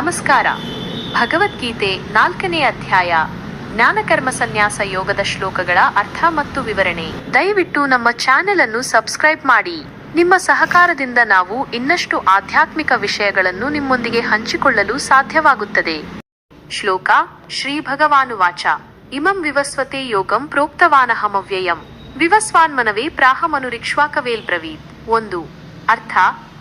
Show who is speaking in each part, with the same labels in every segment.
Speaker 1: ನಮಸ್ಕಾರ. ಭಗವದ್ಗೀತೆ ನಾಲ್ಕನೇ ಅಧ್ಯಾಯ, ಜ್ಞಾನಕರ್ಮ ಸನ್ಯಾಸ ಯೋಗದ ಶ್ಲೋಕಗಳ ಅರ್ಥ ಮತ್ತು ವಿವರಣೆ. ದಯವಿಟ್ಟು ನಮ್ಮ ಚಾನೆಲ್ ಅನ್ನು ಸಬ್ಸ್ಕ್ರೈಬ್ ಮಾಡಿ. ನಿಮ್ಮ ಸಹಕಾರದಿಂದ ನಾವು ಇನ್ನಷ್ಟು ಆಧ್ಯಾತ್ಮಿಕ ವಿಷಯಗಳನ್ನು ನಿಮ್ಮೊಂದಿಗೆ ಹಂಚಿಕೊಳ್ಳಲು ಸಾಧ್ಯವಾಗುತ್ತದೆ. ಶ್ಲೋಕ, ಶ್ರೀ ಭಗವಾನುವಾಚ. ಇಮಂ ವಿವಸ್ವತೆ ಯೋಗಂ ಪ್ರೋಕ್ತವಾನಹಮವ್ಯಯಂ. ವಿವಸ್ವಾನ್ಮನವೇ ಪ್ರಾಹಮನುರಿಕ್ಷ್ವಾಕವೇಲ್ ಬ್ರವೀತ್. ಒಂದು. ಅರ್ಥ,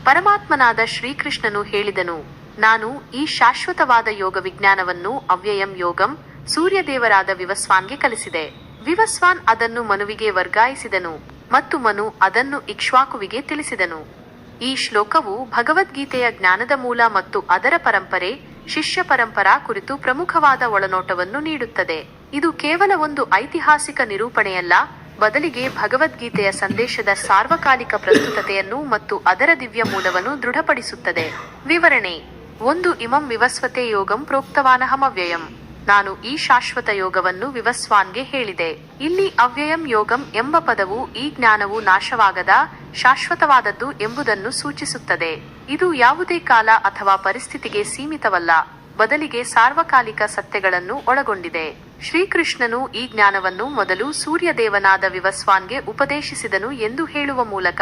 Speaker 1: ಪರಮಾತ್ಮನಾದ ಶ್ರೀಕೃಷ್ಣನು ಹೇಳಿದನು. ನಾನು ಈ ಶಾಶ್ವತವಾದ ಯೋಗ ವಿಜ್ಞಾನವನ್ನು ಅವ್ಯಯಂ ಯೋಗಂ, ಸೂರ್ಯದೇವರಾದ ವಿವಸ್ವಾನ್ಗೆ ಕಲಿಸಿದೆ. ವಿವಸ್ವಾನ್ ಅದನ್ನು ಮನುವಿಗೆ ವರ್ಗಾಯಿಸಿದನು ಮತ್ತು ಮನು ಅದನ್ನು ಇಕ್ಷ್ವಾಕುವಿಗೆ ತಿಳಿಸಿದನು. ಈ ಶ್ಲೋಕವು ಭಗವದ್ಗೀತೆಯ ಜ್ಞಾನದ ಮೂಲ ಮತ್ತು ಅದರ ಪರಂಪರೆ, ಶಿಷ್ಯ ಪರಂಪರಾ ಕುರಿತು ಪ್ರಮುಖವಾದ ಒಳನೋಟವನ್ನು ನೀಡುತ್ತದೆ. ಇದು ಕೇವಲ ಒಂದು ಐತಿಹಾಸಿಕ ನಿರೂಪಣೆಯಲ್ಲ, ಬದಲಿಗೆ ಭಗವದ್ಗೀತೆಯ ಸಂದೇಶದ ಸಾರ್ವಕಾಲಿಕ ಪ್ರಸ್ತುತತೆಯನ್ನು ಮತ್ತು ಅದರ ದಿವ್ಯ ಮೂಲವನ್ನು ದೃಢಪಡಿಸುತ್ತದೆ. ವಿವರಣೆ ಒಂದು ಇಮಂ ವಿವಸ್ವತೆ ಯೋಗಂ ಪ್ರೋಕ್ತವಾನಹಮವ್ಯಯಂ ನಾನು ಈ ಶಾಶ್ವತ ಯೋಗವನ್ನು ವಿವಸ್ವಾನ್ಗೆ ಹೇಳಿದೆ. ಇಲ್ಲಿ ಅವ್ಯಯಂ ಯೋಗಂ ಎಂಬ ಪದವು ಈ ಜ್ಞಾನವು ನಾಶವಾಗದ ಶಾಶ್ವತವಾದದ್ದು ಎಂಬುದನ್ನು ಸೂಚಿಸುತ್ತದೆ. ಇದು ಯಾವುದೇ ಕಾಲ ಅಥವಾ ಪರಿಸ್ಥಿತಿಗೆ ಸೀಮಿತವಲ್ಲ. ಬದಲಿಗೆ ಸಾರ್ವಕಾಲಿಕ ಸತ್ಯಗಳನ್ನು ಒಳಗೊಂಡಿದೆ. ಶ್ರೀಕೃಷ್ಣನು ಈ ಜ್ಞಾನವನ್ನು ಮೊದಲು ಸೂರ್ಯದೇವನಾದ ವಿವಸ್ವಾನ್ಗೆ ಉಪದೇಶಿಸಿದನು ಎಂದು ಹೇಳುವ ಮೂಲಕ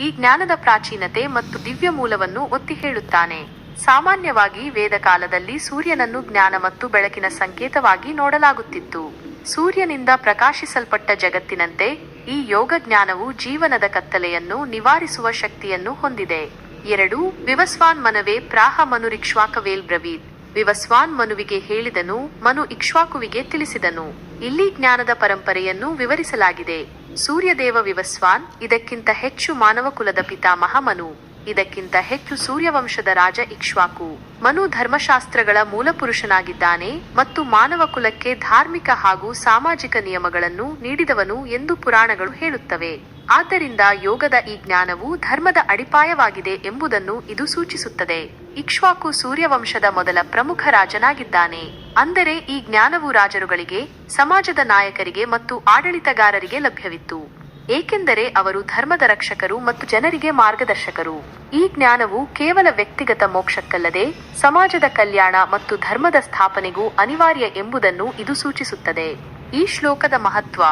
Speaker 1: ಈ ಜ್ಞಾನದ ಪ್ರಾಚೀನತೆ ಮತ್ತು ದಿವ್ಯ ಮೂಲವನ್ನು ಒತ್ತಿ ಹೇಳುತ್ತಾನೆ. ಸಾಮಾನ್ಯವಾಗಿ ವೇದಕಾಲದಲ್ಲಿ ಸೂರ್ಯನನ್ನು ಜ್ಞಾನ ಮತ್ತು ಬೆಳಕಿನ ಸಂಕೇತವಾಗಿ ನೋಡಲಾಗುತ್ತಿತ್ತು. ಸೂರ್ಯನಿಂದ ಪ್ರಕಾಶಿಸಲ್ಪಟ್ಟ ಜಗತ್ತಿನಂತೆ ಈ ಯೋಗ ಜ್ಞಾನವು ಜೀವನದ ಕತ್ತಲೆಯನ್ನು ನಿವಾರಿಸುವ ಶಕ್ತಿಯನ್ನು ಹೊಂದಿದೆ. ಎರಡು, ವಿವಸ್ವಾನ್ ಮನವೇ ಪ್ರಾಹ ಮನುರಿಕ್ಷ್ವಾಕವೇಲ್ ಬ್ರವೀತ್. ವಿವಸ್ವಾನ್ ಮನುವಿಗೆ ಹೇಳಿದನು, ಮನು ಇಕ್ಷ್ವಾಕುವಿಗೆ ತಿಳಿಸಿದನು. ಇಲ್ಲಿ ಜ್ಞಾನದ ಪರಂಪರೆಯನ್ನು ವಿವರಿಸಲಾಗಿದೆ. ಸೂರ್ಯದೇವ ವಿವಸ್ವಾನ್, ಇದಕ್ಕಿಂತ ಹೆಚ್ಚು ಮಾನವ ಕುಲದ ಪಿತಾಮಹ ಮನು. ಇದಕ್ಕಿಂತ ಹೆಚ್ಚು ಸೂರ್ಯವಂಶದ ರಾಜ ಇಕ್ಷ್ವಾಕು. ಮನು ಧರ್ಮಶಾಸ್ತ್ರಗಳ ಮೂಲಪುರುಷನಾಗಿದ್ದಾನೆ ಮತ್ತು ಮಾನವ ಕುಲಕ್ಕೆ ಧಾರ್ಮಿಕ ಹಾಗೂ ಸಾಮಾಜಿಕ ನಿಯಮಗಳನ್ನು ನೀಡಿದವನು ಎಂದು ಪುರಾಣಗಳು ಹೇಳುತ್ತವೆ. ಆದ್ದರಿಂದ ಯೋಗದ ಈ ಜ್ಞಾನವು ಧರ್ಮದ ಅಡಿಪಾಯವಾಗಿದೆ ಎಂಬುದನ್ನು ಇದು ಸೂಚಿಸುತ್ತದೆ. ಇಕ್ಷ್ವಾಕು ಸೂರ್ಯವಂಶದ ಮೊದಲ ಪ್ರಮುಖ ರಾಜನಾಗಿದ್ದಾನೆ. ಅಂದರೆ ಈ ಜ್ಞಾನವು ರಾಜರುಗಳಿಗೆ, ಸಮಾಜದ ನಾಯಕರಿಗೆ ಮತ್ತು ಆಡಳಿತಗಾರರಿಗೆ ಲಭ್ಯವಿತ್ತು. ಏಕೆಂದರೆ ಅವರು ಧರ್ಮದ ರಕ್ಷಕರು ಮತ್ತು ಜನರಿಗೆ ಮಾರ್ಗದರ್ಶಕರು. ಈ ಜ್ಞಾನವು ಕೇವಲ ವ್ಯಕ್ತಿಗತ ಮೋಕ್ಷಕ್ಕಲ್ಲದೆ ಸಮಾಜದ ಕಲ್ಯಾಣ ಮತ್ತು ಧರ್ಮದ ಸ್ಥಾಪನೆಗೂ ಅನಿವಾರ್ಯ ಎಂಬುದನ್ನು ಇದು ಸೂಚಿಸುತ್ತದೆ. ಈ ಶ್ಲೋಕದ ಮಹತ್ವ,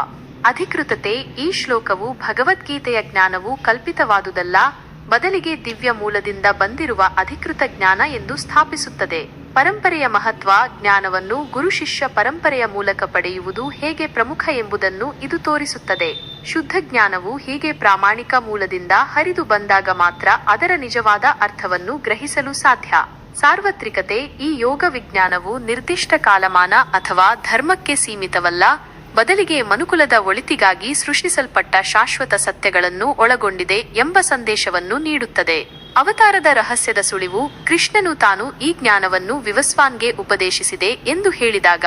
Speaker 1: ಅಧಿಕೃತತೆ, ಈ ಶ್ಲೋಕವು ಭಗವದ್ಗೀತೆಯ ಜ್ಞಾನವು ಕಲ್ಪಿತವಾದುದಲ್ಲ, ಬದಲಿಗೆ ದಿವ್ಯ ಮೂಲದಿಂದ ಬಂದಿರುವ ಅಧಿಕೃತ ಜ್ಞಾನ ಎಂದು ಸ್ಥಾಪಿಸುತ್ತದೆ. ಪರಂಪರೆಯ ಮಹತ್ವ, ಜ್ಞಾನವನ್ನು ಗುರು ಶಿಷ್ಯ ಪರಂಪರೆಯ ಮೂಲಕ ಪಡೆಯುವುದು ಹೇಗೆ ಪ್ರಮುಖ ಎಂಬುದನ್ನು ಇದು ತೋರಿಸುತ್ತದೆ. ಶುದ್ಧ ಜ್ಞಾನವು ಹೀಗೆ ಪ್ರಾಮಾಣಿಕ ಮೂಲದಿಂದ ಹರಿದು ಬಂದಾಗ ಮಾತ್ರ ಅದರ ನಿಜವಾದ ಅರ್ಥವನ್ನು ಗ್ರಹಿಸಲು ಸಾಧ್ಯ. ಸಾರ್ವತ್ರಿಕತೆ, ಈ ಯೋಗ ವಿಜ್ಞಾನವು ನಿರ್ದಿಷ್ಟ ಕಾಲಮಾನ ಅಥವಾ ಧರ್ಮಕ್ಕೆ ಸೀಮಿತವಲ್ಲ, ಬದಲಿಗೆ ಮನುಕುಲದ ಒಳಿತಿಗಾಗಿ ಸೃಷ್ಟಿಸಲ್ಪಟ್ಟ ಶಾಶ್ವತ ಸತ್ಯಗಳನ್ನು ಒಳಗೊಂಡಿದೆ ಎಂಬ ಸಂದೇಶವನ್ನು ನೀಡುತ್ತದೆ. ಅವತಾರದ ರಹಸ್ಯದ ಸುಳಿವು ಕೃಷ್ಣನು ತಾನು ಈ ಜ್ಞಾನವನ್ನು ವಿವಸ್ವಾನ್ಗೆ ಉಪದೇಶಿಸಿದೆ ಎಂದು ಹೇಳಿದಾಗ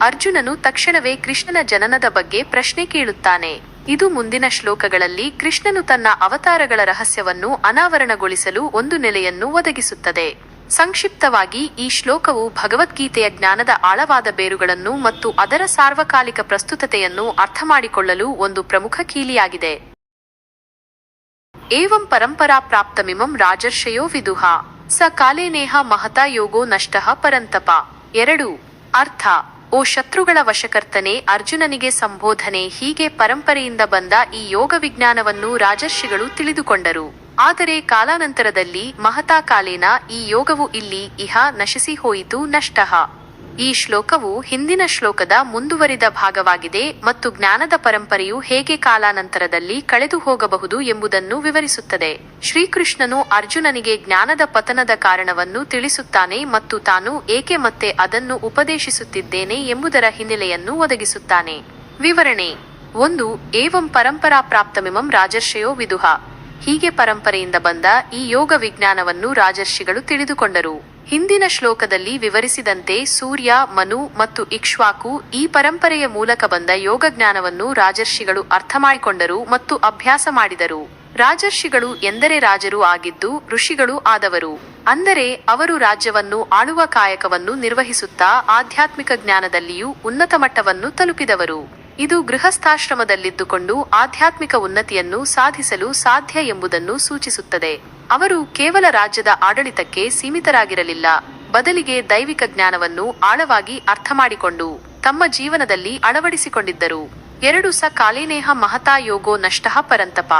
Speaker 1: ಅರ್ಜುನನು ತಕ್ಷಣವೇ ಕೃಷ್ಣನ ಜನನದ ಬಗ್ಗೆ ಪ್ರಶ್ನೆ ಕೇಳುತ್ತಾನೆ. ಇದು ಮುಂದಿನ ಶ್ಲೋಕಗಳಲ್ಲಿ ಕೃಷ್ಣನು ತನ್ನ ಅವತಾರಗಳ ರಹಸ್ಯವನ್ನು ಅನಾವರಣಗೊಳಿಸಲು ಒಂದು ನೆಲೆಯನ್ನು ಒದಗಿಸುತ್ತದೆ. ಸಂಕ್ಷಿಪ್ತವಾಗಿ ಈ ಶ್ಲೋಕವು ಭಗವದ್ಗೀತೆಯ ಜ್ಞಾನದ ಆಳವಾದ ಬೇರುಗಳನ್ನು ಮತ್ತು ಅದರ ಸಾರ್ವಕಾಲಿಕ ಪ್ರಸ್ತುತತೆಯನ್ನು ಅರ್ಥಮಾಡಿಕೊಳ್ಳಲು ಒಂದು ಪ್ರಮುಖ ಕೀಲಿಯಾಗಿದೆ. ಏವಂ ಪರಂಪರಾ ಪ್ರಾಪ್ತಮಿಮಂ ರಾಜರ್ಷಯೋ ವಿದುಹ ಸ ಕಾಲೇನೇಹ ಮಹತಾ ಯೋಗೋ ನಷ್ಟಃ ಪರಂತಪ. ಎರಡು, ಅರ್ಥ, ಓ ಶತ್ರುಗಳ ವಶಕರ್ತನೆ ಅರ್ಜುನನಿಗೆ ಸಂಬೋಧನೆ ಹೀಗೆ ಪರಂಪರೆಯಿಂದ ಬಂದ ಈ ಯೋಗ ವಿಜ್ಞಾನವನ್ನು ರಾಜರ್ಷಿಗಳು ತಿಳಿದುಕೊಂಡರು. ಆದರೆ ಕಾಲಾನಂತರದಲ್ಲಿ ಮಹತಾ ಕಾಲೇನ ಈ ಯೋಗವು ಇಲ್ಲಿ ಇಹ ನಶಿಸಿ ಹೋಯಿತು ನಷ್ಟಃ. ಈ ಶ್ಲೋಕವು ಹಿಂದಿನ ಶ್ಲೋಕದ ಮುಂದುವರಿದ ಭಾಗವಾಗಿದೆ ಮತ್ತು ಜ್ಞಾನದ ಪರಂಪರೆಯು ಹೇಗೆ ಕಾಲಾನಂತರದಲ್ಲಿ ಕಳೆದು ಹೋಗಬಹುದು ಎಂಬುದನ್ನು ವಿವರಿಸುತ್ತದೆ. ಶ್ರೀಕೃಷ್ಣನು ಅರ್ಜುನನಿಗೆ ಜ್ಞಾನದ ಪತನದ ಕಾರಣವನ್ನು ತಿಳಿಸುತ್ತಾನೆ ಮತ್ತು ತಾನು ಏಕೆ ಮತ್ತೆ ಅದನ್ನು ಉಪದೇಶಿಸುತ್ತಿದ್ದೇನೆ ಎಂಬುದರ ಹಿನ್ನೆಲೆಯನ್ನು ಒದಗಿಸುತ್ತಾನೆ. ವಿವರಣೆ, ಒಂದು, ಏವಂ ಪರಂಪರಾ ಪ್ರಾಪ್ತಮಿಮಂ ರಾಜರ್ಷಯೋ ವಿದುಹ. ಹೀಗೆ ಪರಂಪರೆಯಿಂದ ಬಂದ ಈ ಯೋಗ ವಿಜ್ಞಾನವನ್ನು ರಾಜರ್ಷಿಗಳು ತಿಳಿದುಕೊಂಡರು. ಹಿಂದಿನ ಶ್ಲೋಕದಲ್ಲಿ ವಿವರಿಸಿದಂತೆ ಸೂರ್ಯ, ಮನು ಮತ್ತು ಇಕ್ಷ್ವಾಕು ಈ ಪರಂಪರೆಯ ಮೂಲಕ ಬಂದ ಯೋಗ ಜ್ಞಾನವನ್ನು ರಾಜರ್ಷಿಗಳು ಅರ್ಥಮಾಡಿಕೊಂಡರು ಮತ್ತು ಅಭ್ಯಾಸ ಮಾಡಿದರು. ರಾಜರ್ಷಿಗಳು ಎಂದರೆ ರಾಜರು ಆಗಿದ್ದು ಋಷಿಗಳು ಆದವರು. ಅಂದರೆ ಅವರು ರಾಜ್ಯವನ್ನು ಆಳುವ ಕಾಯಕವನ್ನು ನಿರ್ವಹಿಸುತ್ತಾ ಆಧ್ಯಾತ್ಮಿಕ ಜ್ಞಾನದಲ್ಲಿಯೂ ಉನ್ನತ ಮಟ್ಟವನ್ನು ತಲುಪಿದವರು. ಇದು ಗೃಹಸ್ಥಾಶ್ರಮದಲ್ಲಿದ್ದುಕೊಂಡು ಆಧ್ಯಾತ್ಮಿಕ ಉನ್ನತಿಯನ್ನು ಸಾಧಿಸಲು ಸಾಧ್ಯ ಎಂಬುದನ್ನು ಸೂಚಿಸುತ್ತದೆ. ಅವರು ಕೇವಲ ರಾಜ್ಯದ ಆಡಳಿತಕ್ಕೆ ಸೀಮಿತರಾಗಿರಲಿಲ್ಲ. ಬದಲಿಗೆ ದೈವಿಕ ಜ್ಞಾನವನ್ನು ಆಳವಾಗಿ ಅರ್ಥ ಮಾಡಿಕೊಂಡು ತಮ್ಮ ಜೀವನದಲ್ಲಿ ಅಳವಡಿಸಿಕೊಂಡಿದ್ದರು. ಎರಡು ಸ ಕಾಲೇನೇಹ ಮಹತಾ ಯೋಗೋ ನಷ್ಟಃ ಪರಂತಪ.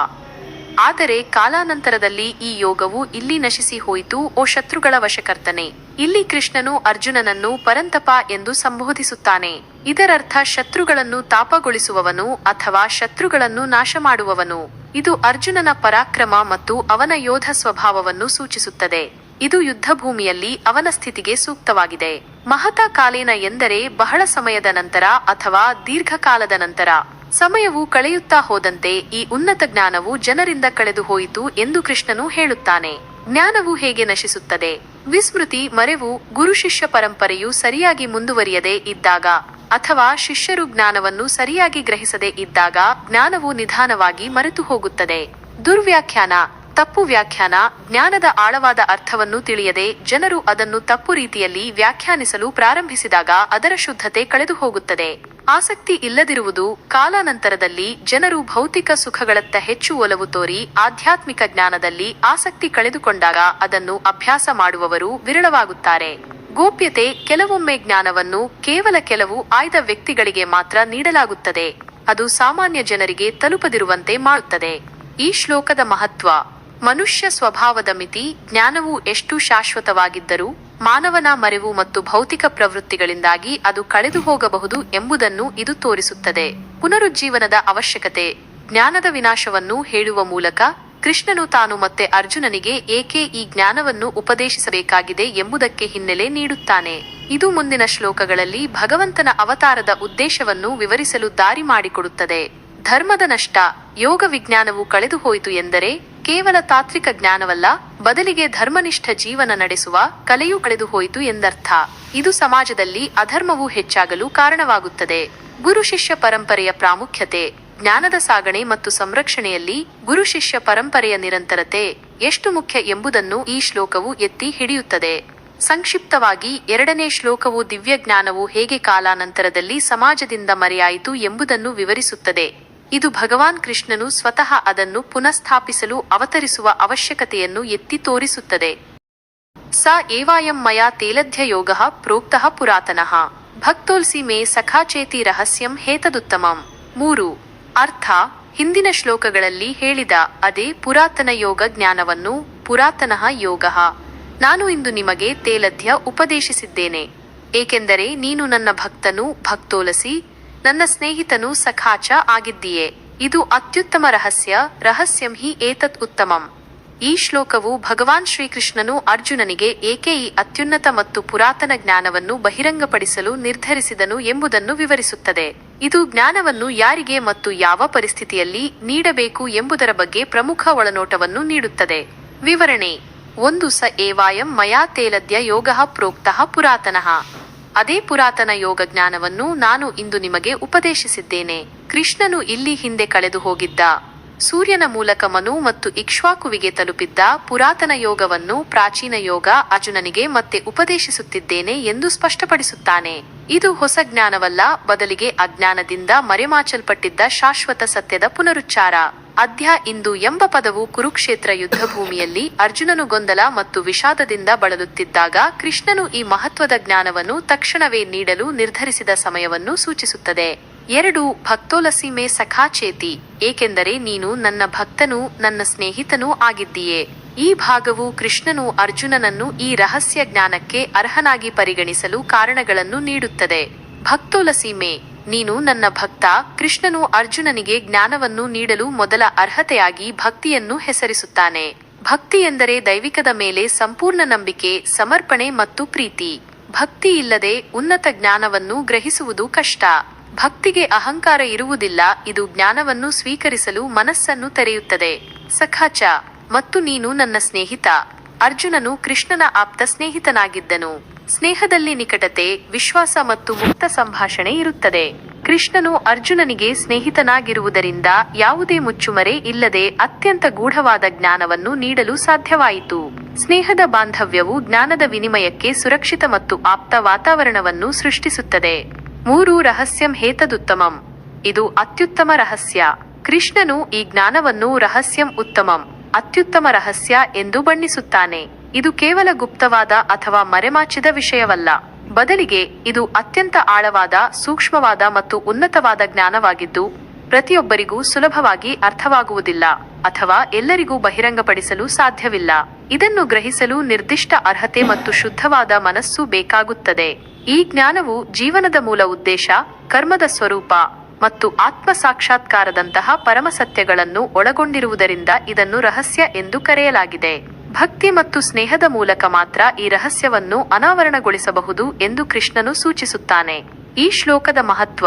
Speaker 1: ಆದರೆ ಕಾಲಾನಂತರದಲ್ಲಿ ಈ ಯೋಗವು ಇಲ್ಲಿ ನಶಿಸಿ ಹೋಯಿತು, ಓ ಶತ್ರುಗಳ ವಶಕರ್ತನೆ. ಇಲ್ಲಿ ಕೃಷ್ಣನು ಅರ್ಜುನನನ್ನು ಪರಂತಪ ಎಂದು ಸಂಬೋಧಿಸುತ್ತಾನೆ. ಇದರರ್ಥ ಶತ್ರುಗಳನ್ನು ತಾಪಗೊಳಿಸುವವನು ಅಥವಾ ಶತ್ರುಗಳನ್ನು ನಾಶ ಮಾಡುವವನು ಇದು ಅರ್ಜುನನ ಪರಾಕ್ರಮ ಮತ್ತು ಅವನ ಯೋಧ ಸ್ವಭಾವವನ್ನು ಸೂಚಿಸುತ್ತದೆ. ಇದು ಯುದ್ಧಭೂಮಿಯಲ್ಲಿ ಅವನ ಸ್ಥಿತಿಗೆ ಸೂಕ್ತವಾಗಿದೆ. ಮಹತಾ ಕಾಲೇನ ಎಂದರೆ ಬಹಳ ಸಮಯದ ನಂತರ ಅಥವಾ ದೀರ್ಘಕಾಲದ ನಂತರ. ಸಮಯವು ಕಳೆಯುತ್ತಾ ಹೋದಂತೆ ಈ ಉನ್ನತ ಜ್ಞಾನವು ಜನರಿಂದ ಕಳೆದು ಹೋಯಿತು ಎಂದು ಕೃಷ್ಣನು ಹೇಳುತ್ತಾನೆ. ಜ್ಞಾನವು ಹೇಗೆ ನಶಿಸುತ್ತದೆ? ವಿಸ್ಮೃತಿ, ಮರೆವು, ಗುರು ಶಿಷ್ಯ ಪರಂಪರೆಯು ಸರಿಯಾಗಿ ಮುಂದುವರಿಯದೇ ಇದ್ದಾಗ. ಅಥವಾ ಶಿಷ್ಯರು ಜ್ಞಾನವನ್ನು ಸರಿಯಾಗಿ ಗ್ರಹಿಸದೆ ಇದ್ದಾಗ ಜ್ಞಾನವು ನಿಧಾನವಾಗಿ ಮರೆತು ಹೋಗುತ್ತದೆ. ದುರ್ವ್ಯಾಖ್ಯಾನ, ತಪ್ಪು ವ್ಯಾಖ್ಯಾನ, ಜ್ಞಾನದ ಆಳವಾದ ಅರ್ಥವನ್ನು ತಿಳಿಯದೆ ಜನರು ಅದನ್ನು ತಪ್ಪು ರೀತಿಯಲ್ಲಿ ವ್ಯಾಖ್ಯಾನಿಸಲು ಪ್ರಾರಂಭಿಸಿದಾಗ ಅದರ ಶುದ್ಧತೆ ಕಳೆದು ಹೋಗುತ್ತದೆ. ಆಸಕ್ತಿ ಇಲ್ಲದಿರುವುದು ಕಾಲಾನಂತರದಲ್ಲಿ ಜನರು ಭೌತಿಕ ಸುಖಗಳತ್ತ ಹೆಚ್ಚು ಒಲವು ತೋರಿ ಆಧ್ಯಾತ್ಮಿಕ ಜ್ಞಾನದಲ್ಲಿ ಆಸಕ್ತಿ ಕಳೆದುಕೊಂಡಾಗ ಅದನ್ನು ಅಭ್ಯಾಸ ಮಾಡುವವರು ವಿರಳವಾಗುತ್ತಾರೆ. ಗೋಪ್ಯತೆ ಕೆಲವೊಮ್ಮೆ ಜ್ಞಾನವನ್ನು ಕೇವಲ ಕೆಲವು ಆಯ್ದ ವ್ಯಕ್ತಿಗಳಿಗೆ ಮಾತ್ರ ನೀಡಲಾಗುತ್ತದೆ. ಅದು ಸಾಮಾನ್ಯ ಜನರಿಗೆ ತಲುಪದಿರುವಂತೆ ಮಾಡುತ್ತದೆ. ಈ ಶ್ಲೋಕದ ಮಹತ್ವ, ಮನುಷ್ಯ ಸ್ವಭಾವದ ಮಿತಿ, ಜ್ಞಾನವು ಎಷ್ಟು ಶಾಶ್ವತವಾಗಿದ್ದರೂ, ಮಾನವನ ಮರೆವು ಮತ್ತು ಭೌತಿಕ ಪ್ರವೃತ್ತಿಗಳಿಂದಾಗಿ ಅದು ಕಳೆದು ಹೋಗಬಹುದು ಎಂಬುದನ್ನು ಇದು ತೋರಿಸುತ್ತದೆ. ಪುನರುಜ್ಜೀವನದ ಅವಶ್ಯಕತೆ, ಜ್ಞಾನದ ವಿನಾಶವನ್ನು ಹೇಳುವ ಮೂಲಕ ಕೃಷ್ಣನು ತಾನು ಮತ್ತೆ ಅರ್ಜುನನಿಗೆ ಏಕೆ ಈ ಜ್ಞಾನವನ್ನು ಉಪದೇಶಿಸಬೇಕಾಗಿದೆ ಎಂಬುದಕ್ಕೆ ಹಿನ್ನೆಲೆ ನೀಡುತ್ತಾನೆ. ಇದು ಮುಂದಿನ ಶ್ಲೋಕಗಳಲ್ಲಿ ಭಗವಂತನ ಅವತಾರದ ಉದ್ದೇಶವನ್ನು ವಿವರಿಸಲು ದಾರಿ ಮಾಡಿಕೊಡುತ್ತದೆ. ಧರ್ಮದ ನಷ್ಟ, ಯೋಗ ವಿಜ್ಞಾನವು ಕಳೆದು ಹೋಯಿತು ಎಂದರೆ ಕೇವಲ ತಾತ್ವಿಕ ಜ್ಞಾನವಲ್ಲ, ಬದಲಿಗೆ ಧರ್ಮನಿಷ್ಠ ಜೀವನ ನಡೆಸುವ ಕಲೆಯೂ ಕಳೆದು ಹೋಯಿತು ಎಂದರ್ಥ. ಇದು ಸಮಾಜದಲ್ಲಿ ಅಧರ್ಮವು ಹೆಚ್ಚಾಗಲು ಕಾರಣವಾಗುತ್ತದೆ. ಗುರು ಶಿಷ್ಯ ಪರಂಪರೆಯ ಪ್ರಾಮುಖ್ಯತೆ. ಜ್ಞಾನದ ಸಾಗಣೆ ಮತ್ತು ಸಂರಕ್ಷಣೆಯಲ್ಲಿ ಗುರು ಶಿಷ್ಯ ಪರಂಪರೆಯ ನಿರಂತರತೆ ಎಷ್ಟು ಮುಖ್ಯ ಎಂಬುದನ್ನು ಈ ಶ್ಲೋಕವು ಎತ್ತಿ ಹಿಡಿಯುತ್ತದೆ. ಸಂಕ್ಷಿಪ್ತವಾಗಿ ಎರಡನೇ ಶ್ಲೋಕವು ದಿವ್ಯ ಜ್ಞಾನವು ಹೇಗೆ ಕಾಲಾನಂತರದಲ್ಲಿ ಸಮಾಜದಿಂದ ಮರೆಯಾಯಿತು ಎಂಬುದನ್ನು ವಿವರಿಸುತ್ತದೆ. ಇದು ಭಗವಾನ್ ಕೃಷ್ಣನು ಸ್ವತಃ ಅದನ್ನು ಪುನಃಸ್ಥಾಪಿಸಲು ಅವತರಿಸುವ ಅವಶ್ಯಕತೆಯನ್ನು ಎತ್ತಿ ತೋರಿಸುತ್ತದೆ. ಸ ಏವಾಯಂ ಮಯಾ ತೇಲಧ್ಯ ಯೋಗ ಪ್ರೋಕ್ತಃ ಪುರಾತನಃ. ಭಕ್ತೋಲ್ಸಿ ಮೇ ಸಖಾಚೇತಿ ರಹಸ್ಯಂ ಹೇತದುತ್ತಮಂ. ಮೂರು. ಅರ್ಥ ಹಿಂದಿನ ಶ್ಲೋಕಗಳಲ್ಲಿ ಹೇಳಿದ ಅದೇ ಪುರಾತನ ಯೋಗ ಜ್ಞಾನವನ್ನು ಪುರಾತನಃ ಯೋಗ. ನಾನು ಇಂದು ನಿಮಗೆ ತೇಲಧ್ಯ ಉಪದೇಶಿಸಿದ್ದೇನೆ. ಏಕೆಂದರೆ ನೀನು ನನ್ನ ಭಕ್ತನು, ಭಕ್ತೋಲಸಿ, ನನ್ನ ಸ್ನೇಹಿತನು ಸಖಾಚ ಆಗಿದ್ದೀಯೆ. ಇದು ಅತ್ಯುತ್ತಮ ರಹಸ್ಯ, ರಹಸ್ಯಂ ಹಿ ಏತತ್ ಉತ್ತಮಂ. ಈ ಶ್ಲೋಕವು ಭಗವಾನ್ ಶ್ರೀಕೃಷ್ಣನು ಅರ್ಜುನನಿಗೆ ಏಕೆ ಈ ಅತ್ಯುನ್ನತ ಮತ್ತು ಪುರಾತನ ಜ್ಞಾನವನ್ನು ಬಹಿರಂಗಪಡಿಸಲು ನಿರ್ಧರಿಸಿದನು ಎಂಬುದನ್ನು ವಿವರಿಸುತ್ತದೆ. ಇದು ಜ್ಞಾನವನ್ನು ಯಾರಿಗೆ ಮತ್ತು ಯಾವ ಪರಿಸ್ಥಿತಿಯಲ್ಲಿ ನೀಡಬೇಕು ಎಂಬುದರ ಬಗ್ಗೆ ಪ್ರಮುಖ ಒಳನೋಟವನ್ನು ನೀಡುತ್ತದೆ. ವಿವರಣೆ, ಒಂದು ಸ ಏವಾಯಂ ಮಯಾ ತೇಲದ್ಯ ಯೋಗ ಪ್ರೋಕ್ತಃ ಪುರಾತನಃ. ಅದೇ ಪುರಾತನ ಯೋಗ ಜ್ಞಾನವನ್ನು ನಾನು ಇಂದು ನಿಮಗೆ ಉಪದೇಶಿಸಿದ್ದೇನೆ. ಕೃಷ್ಣನು ಇಲ್ಲಿ ಹಿಂದೆ ಕಳೆದು ಹೋಗಿದ್ದ ಸೂರ್ಯನ ಮೂಲಕ ಮನು ಮತ್ತು ಇಕ್ಷ್ವಾಕುವಿಗೆ ತಲುಪಿದ್ದ ಪುರಾತನ ಯೋಗವನ್ನು ಪ್ರಾಚೀನ ಯೋಗ ಅರ್ಜುನನಿಗೆ ಮತ್ತೆ ಉಪದೇಶಿಸುತ್ತಿದ್ದೇನೆ ಎಂದು ಸ್ಪಷ್ಟಪಡಿಸುತ್ತಾನೆ. ಇದು ಹೊಸ ಜ್ಞಾನವಲ್ಲ, ಬದಲಿಗೆ ಅಜ್ಞಾನದಿಂದ ಮರೆಮಾಚಲ್ಪಟ್ಟಿದ್ದ ಶಾಶ್ವತ ಸತ್ಯದ ಪುನರುಚ್ಚಾರ. ಅಧ್ಯ ಇಂದು ಎಂಬ ಪದವು ಕುರುಕ್ಷೇತ್ರ ಯುದ್ಧ ಭೂಮಿಯಲ್ಲಿ ಅರ್ಜುನನು ಗೊಂದಲ ಮತ್ತು ವಿಷಾದದಿಂದ ಬಳಲುತ್ತಿದ್ದಾಗ ಕೃಷ್ಣನು ಈ ಮಹತ್ವದ ಜ್ಞಾನವನ್ನು ತಕ್ಷಣವೇ ನೀಡಲು ನಿರ್ಧರಿಸಿದ ಸಮಯವನ್ನು ಸೂಚಿಸುತ್ತದೆ. ಎರಡು ಭಕ್ತೋಲಸಿ ಮೇ ಸಖಾಚೇತಿ ಏಕೆಂದರೆ ನೀನು ನನ್ನ ಭಕ್ತನೂ, ನನ್ನ ಸ್ನೇಹಿತನೂ ಆಗಿದ್ದೀಯೇ. ಈ ಭಾಗವು ಕೃಷ್ಣನು ಅರ್ಜುನನನ್ನು ಈ ರಹಸ್ಯ ಜ್ಞಾನಕ್ಕೆ ಅರ್ಹನಾಗಿ ಪರಿಗಣಿಸಲು ಕಾರಣಗಳನ್ನು ನೀಡುತ್ತದೆ. ಭಕ್ತೋಲಸಿ ಮೇ, ನೀನು ನನ್ನ ಭಕ್ತ, ಕೃಷ್ಣನು ಅರ್ಜುನನಿಗೆ ಜ್ಞಾನವನ್ನು ನೀಡಲು ಮೊದಲ ಅರ್ಹತೆಯಾಗಿ ಭಕ್ತಿಯನ್ನು ಹೆಸರಿಸುತ್ತಾನೆ. ಭಕ್ತಿ ಎಂದರೆ ದೈವಿಕದ ಮೇಲೆ ಸಂಪೂರ್ಣ ನಂಬಿಕೆ, ಸಮರ್ಪಣೆ ಮತ್ತು ಪ್ರೀತಿ. ಭಕ್ತಿ ಇಲ್ಲದೆ ಉನ್ನತ ಜ್ಞಾನವನ್ನು ಗ್ರಹಿಸುವುದು ಕಷ್ಟ. ಭಕ್ತಿಗೆ ಅಹಂಕಾರ ಇರುವುದಿಲ್ಲ, ಇದು ಜ್ಞಾನವನ್ನು ಸ್ವೀಕರಿಸಲು ಮನಸ್ಸನ್ನು ತೆರೆಯುತ್ತದೆ. ಸಖಾಚ, ಮತ್ತು ನೀನು ನನ್ನ ಸ್ನೇಹಿತ. ಅರ್ಜುನನು ಕೃಷ್ಣನ ಆಪ್ತ ಸ್ನೇಹಿತನಾಗಿದ್ದನು. ಸ್ನೇಹದಲ್ಲಿ ನಿಕಟತೆ, ವಿಶ್ವಾಸ ಮತ್ತು ಮುಕ್ತ ಸಂಭಾಷಣೆ ಇರುತ್ತದೆ. ಕೃಷ್ಣನು ಅರ್ಜುನನಿಗೆ ಸ್ನೇಹಿತನಾಗಿರುವುದರಿಂದ ಯಾವುದೇ ಮುಚ್ಚುಮರೆ ಇಲ್ಲದೆ ಅತ್ಯಂತ ಗೂಢವಾದ ಜ್ಞಾನವನ್ನು ನೀಡಲು ಸಾಧ್ಯವಾಯಿತು. ಸ್ನೇಹದ ಬಾಂಧವ್ಯವು ಜ್ಞಾನದ ವಿನಿಮಯಕ್ಕೆ ಸುರಕ್ಷಿತ ಮತ್ತು ಆಪ್ತ ವಾತಾವರಣವನ್ನು ಸೃಷ್ಟಿಸುತ್ತದೆ. ಮೂರು ರಹಸ್ಯಂ ಹೇತದುತ್ತಮಂ. ಇದು ಅತ್ಯುತ್ತಮ ರಹಸ್ಯ. ಕೃಷ್ಣನು ಈ ಜ್ಞಾನವನ್ನು ರಹಸ್ಯಂ ಉತ್ತಮಂ, ಅತ್ಯುತ್ತಮ ರಹಸ್ಯ ಎಂದು ಬಣ್ಣಿಸುತ್ತಾನೆ. ಇದು ಕೇವಲ ಗುಪ್ತವಾದ ಅಥವಾ ಮರೆಮಾಚಿದ ವಿಷಯವಲ್ಲ. ಬದಲಿಗೆ ಇದು ಅತ್ಯಂತ ಆಳವಾದ, ಸೂಕ್ಷ್ಮವಾದ ಮತ್ತು ಉನ್ನತವಾದ ಜ್ಞಾನವಾಗಿದ್ದು ಪ್ರತಿಯೊಬ್ಬರಿಗೂ ಸುಲಭವಾಗಿ ಅರ್ಥವಾಗುವುದಿಲ್ಲ ಅಥವಾ ಎಲ್ಲರಿಗೂ ಬಹಿರಂಗಪಡಿಸಲು ಸಾಧ್ಯವಿಲ್ಲ. ಇದನ್ನು ಗ್ರಹಿಸಲು ನಿರ್ದಿಷ್ಟ ಅರ್ಹತೆ ಮತ್ತು ಶುದ್ಧವಾದ ಮನಸ್ಸು ಬೇಕಾಗುತ್ತದೆ. ಈ ಜ್ಞಾನವು ಜೀವನದ ಮೂಲ ಉದ್ದೇಶ, ಕರ್ಮದ ಸ್ವರೂಪ ಮತ್ತು ಆತ್ಮ ಸಾಕ್ಷಾತ್ಕಾರದಂತಹ ಪರಮಸತ್ಯಗಳನ್ನು ಒಳಗೊಂಡಿರುವುದರಿಂದ ಇದನ್ನು ರಹಸ್ಯ ಎಂದು ಕರೆಯಲಾಗಿದೆ. ಭಕ್ತಿ ಮತ್ತು ಸ್ನೇಹದ ಮೂಲಕ ಮಾತ್ರ ಈ ರಹಸ್ಯವನ್ನು ಅನಾವರಣಗೊಳಿಸಬಹುದು ಎಂದು ಕೃಷ್ಣನು ಸೂಚಿಸುತ್ತಾನೆ. ಈ ಶ್ಲೋಕದ ಮಹತ್ವ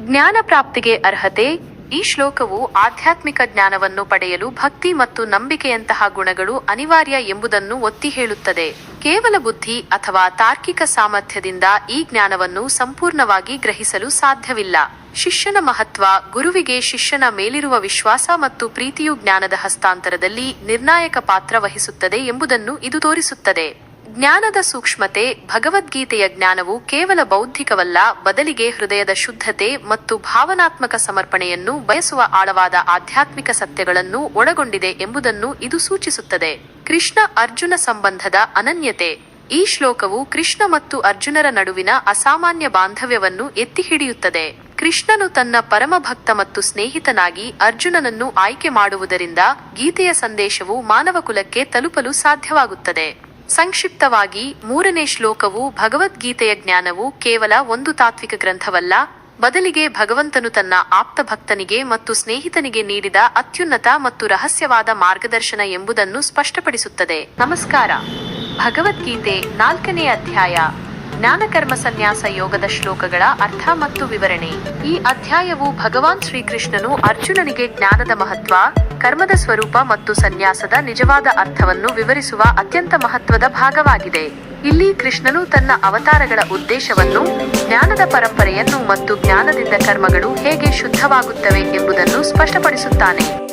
Speaker 1: ಜ್ಞಾನ ಪ್ರಾಪ್ತಿಗೆ ಅರ್ಹತೆ, ಈ ಶ್ಲೋಕವು ಆಧ್ಯಾತ್ಮಿಕ ಜ್ಞಾನವನ್ನು ಪಡೆಯಲು ಭಕ್ತಿ ಮತ್ತು ನಂಬಿಕೆಯಂತಹ ಗುಣಗಳು ಅನಿವಾರ್ಯ ಎಂಬುದನ್ನು ಒತ್ತಿ ಹೇಳುತ್ತದೆ. ಕೇವಲ ಬುದ್ಧಿ ಅಥವಾ ತಾರ್ಕಿಕ ಸಾಮರ್ಥ್ಯದಿಂದ ಈ ಜ್ಞಾನವನ್ನು ಸಂಪೂರ್ಣವಾಗಿ ಗ್ರಹಿಸಲು ಸಾಧ್ಯವಿಲ್ಲ. ಶಿಷ್ಯನ ಮಹತ್ವ, ಗುರುವಿಗೆ ಶಿಷ್ಯನ ಮೇಲಿರುವ ವಿಶ್ವಾಸ ಮತ್ತು ಪ್ರೀತಿಯು ಜ್ಞಾನದ ಹಸ್ತಾಂತರದಲ್ಲಿ ನಿರ್ಣಾಯಕ ಪಾತ್ರ ವಹಿಸುತ್ತದೆ ಎಂಬುದನ್ನು ಇದು ತೋರಿಸುತ್ತದೆ. ಜ್ಞಾನದ ಸೂಕ್ಷ್ಮತೆ, ಭಗವದ್ಗೀತೆಯ ಜ್ಞಾನವು ಕೇವಲ ಬೌದ್ಧಿಕವಲ್ಲ, ಬದಲಿಗೆ ಹೃದಯದ ಶುದ್ಧತೆ ಮತ್ತು ಭಾವನಾತ್ಮಕ ಸಮರ್ಪಣೆಯನ್ನು ಬಯಸುವ ಆಳವಾದ ಆಧ್ಯಾತ್ಮಿಕ ಸತ್ಯಗಳನ್ನು ಒಳಗೊಂಡಿದೆ ಎಂಬುದನ್ನು ಇದು ಸೂಚಿಸುತ್ತದೆ. ಕೃಷ್ಣ ಅರ್ಜುನ ಸಂಬಂಧದ ಅನನ್ಯತೆ. ಈ ಶ್ಲೋಕವು ಕೃಷ್ಣ ಮತ್ತು ಅರ್ಜುನರ ನಡುವಿನ ಅಸಾಮಾನ್ಯ ಬಾಂಧವ್ಯವನ್ನು ಎತ್ತಿ ಹಿಡಿಯುತ್ತದೆ ಕೃಷ್ಣನು ತನ್ನ ಪರಮ ಭಕ್ತ ಮತ್ತು ಸ್ನೇಹಿತನಾಗಿ ಅರ್ಜುನನನ್ನು ಆಯ್ಕೆ ಮಾಡುವುದರಿಂದ ಗೀತೆಯ ಸಂದೇಶವು ಮಾನವಕುಲಕ್ಕೆ ತಲುಪಲು ಸಾಧ್ಯವಾಗುತ್ತದೆ. ಸಂಕ್ಷಿಪ್ತವಾಗಿ ಮೂರನೇ ಶ್ಲೋಕವು ಭಗವದ್ಗೀತೆಯ ಜ್ಞಾನವು ಕೇವಲ ಒಂದು ತಾತ್ವಿಕ ಗ್ರಂಥವಲ್ಲ, ಬದಲಿಗೆ ಭಗವಂತನು ತನ್ನ ಆಪ್ತ ಭಕ್ತನಿಗೆ ಮತ್ತು ಸ್ನೇಹಿತನಿಗೆ ನೀಡಿದ ಅತ್ಯುನ್ನತ ಮತ್ತು ರಹಸ್ಯವಾದ ಮಾರ್ಗದರ್ಶನ ಎಂಬುದನ್ನು ಸ್ಪಷ್ಟಪಡಿಸುತ್ತದೆ. ನಮಸ್ಕಾರ. ಭಗವದ್ಗೀತೆ ನಾಲ್ಕನೇ ಅಧ್ಯಾಯ ಜ್ಞಾನಕರ್ಮ ಸನ್ಯಾಸ ಯೋಗದ ಶ್ಲೋಕಗಳ ಅರ್ಥ ಮತ್ತು ವಿವರಣೆ. ಈ ಅಧ್ಯಾಯವು ಭಗವಾನ್ ಶ್ರೀಕೃಷ್ಣನು ಅರ್ಜುನನಿಗೆ ಜ್ಞಾನದ ಮಹತ್ವ, ಕರ್ಮದ ಸ್ವರೂಪ ಮತ್ತು ಸನ್ಯಾಸದ ನಿಜವಾದ ಅರ್ಥವನ್ನು ವಿವರಿಸುವ ಅತ್ಯಂತ ಮಹತ್ವದ ಭಾಗವಾಗಿದೆ. ಇಲ್ಲಿ ಕೃಷ್ಣನು ತನ್ನ ಅವತಾರಗಳ ಉದ್ದೇಶವನ್ನು, ಜ್ಞಾನದ ಪರಂಪರೆಯನ್ನು ಮತ್ತು ಜ್ಞಾನದಿಂದ ಕರ್ಮಗಳು ಹೇಗೆ ಶುದ್ಧವಾಗುತ್ತವೆ ಎಂಬುದನ್ನು ಸ್ಪಷ್ಟಪಡಿಸುತ್ತಾನೆ.